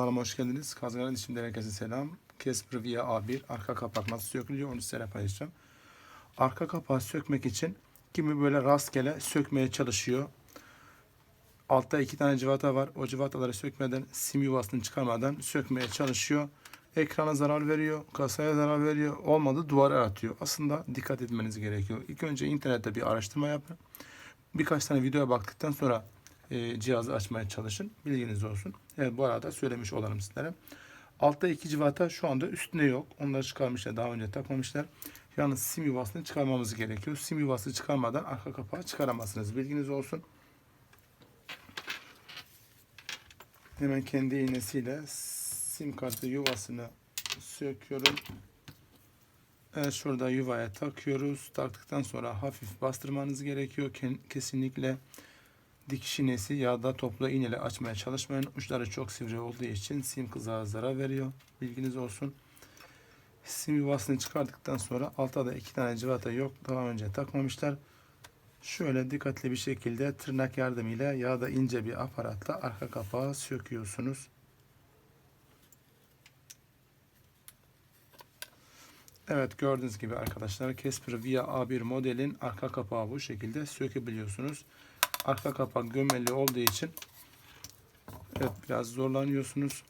Kanalıma hoş geldiniz. Kazgaran içimden herkese selam. Casper Via A1 arka kapak nasıl sökülüyor onu size paylaşacağım. Arka kapağı sökmek için kimi böyle rastgele sökmeye çalışıyor. Altta iki tane civata var. O civataları sökmeden, sim yuvasını çıkarmadan sökmeye çalışıyor. Ekrana zarar veriyor, kasaya zarar veriyor. Olmadı duvara atıyor. Aslında dikkat etmeniz gerekiyor. İlk önce internette bir araştırma yapın. Birkaç tane videoya baktıktan sonra e, cihazı açmaya çalışın. Bilginiz olsun. Evet bu arada söylemiş olalım sizlere. Altta iki civata şu anda üstünde yok. Onları çıkarmışlar. Daha önce takmamışlar. Yalnız sim yuvasını çıkarmamız gerekiyor. Sim yuvası çıkarmadan arka kapağı çıkaramazsınız. Bilginiz olsun. Hemen kendi iğnesiyle sim kartı yuvasını söküyorum. Evet şurada yuvaya takıyoruz. Taktıktan sonra hafif bastırmanız gerekiyor. Kesinlikle dikiş iğnesi ya da toplu iğneyle açmaya çalışmayın. Uçları çok sivri olduğu için sim kızağa zarar veriyor. Bilginiz olsun. Sim yuvasını çıkardıktan sonra altta da iki tane civata yok. Daha önce takmamışlar. Şöyle dikkatli bir şekilde tırnak yardımıyla ya da ince bir aparatla arka kapağı söküyorsunuz. Evet gördüğünüz gibi arkadaşlar Casper Via A1 modelin arka kapağı bu şekilde sökebiliyorsunuz. Arka kapak gömeli olduğu için evet biraz zorlanıyorsunuz.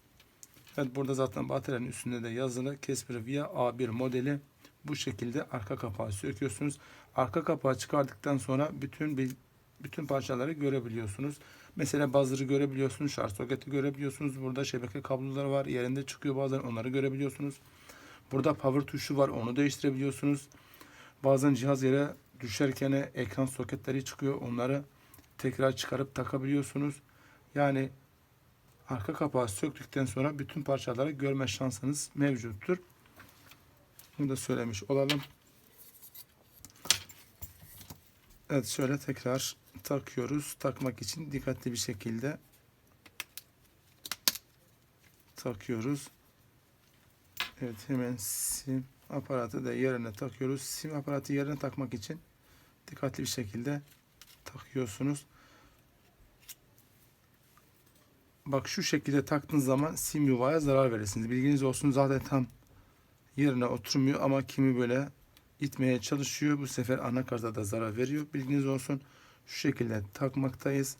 Evet burada zaten bataryanın üstünde de yazılı Casper Via A1 modeli bu şekilde arka kapağı söküyorsunuz. Arka kapağı çıkardıktan sonra bütün bütün parçaları görebiliyorsunuz. Mesela buzzer'ı görebiliyorsunuz, şarj soketi görebiliyorsunuz. Burada şebeke kabloları var, yerinde çıkıyor bazen onları görebiliyorsunuz. Burada power tuşu var, onu değiştirebiliyorsunuz. Bazen cihaz yere düşerken ekran soketleri çıkıyor, onları tekrar çıkarıp takabiliyorsunuz. Yani arka kapağı söktükten sonra bütün parçaları görme şansınız mevcuttur. Bunu da söylemiş olalım. Evet şöyle tekrar takıyoruz. Takmak için dikkatli bir şekilde takıyoruz. Evet hemen sim aparatı da yerine takıyoruz. Sim aparatı yerine takmak için dikkatli bir şekilde takıyorsunuz. Bak şu şekilde taktığınız zaman sim yuvaya zarar verirsiniz. Bilginiz olsun zaten tam yerine oturmuyor ama kimi böyle itmeye çalışıyor. Bu sefer anakarta da zarar veriyor. Bilginiz olsun. Şu şekilde takmaktayız.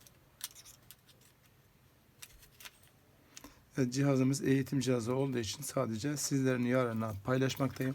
Cihazımız eğitim cihazı olduğu için sadece sizlerin yararına paylaşmaktayım.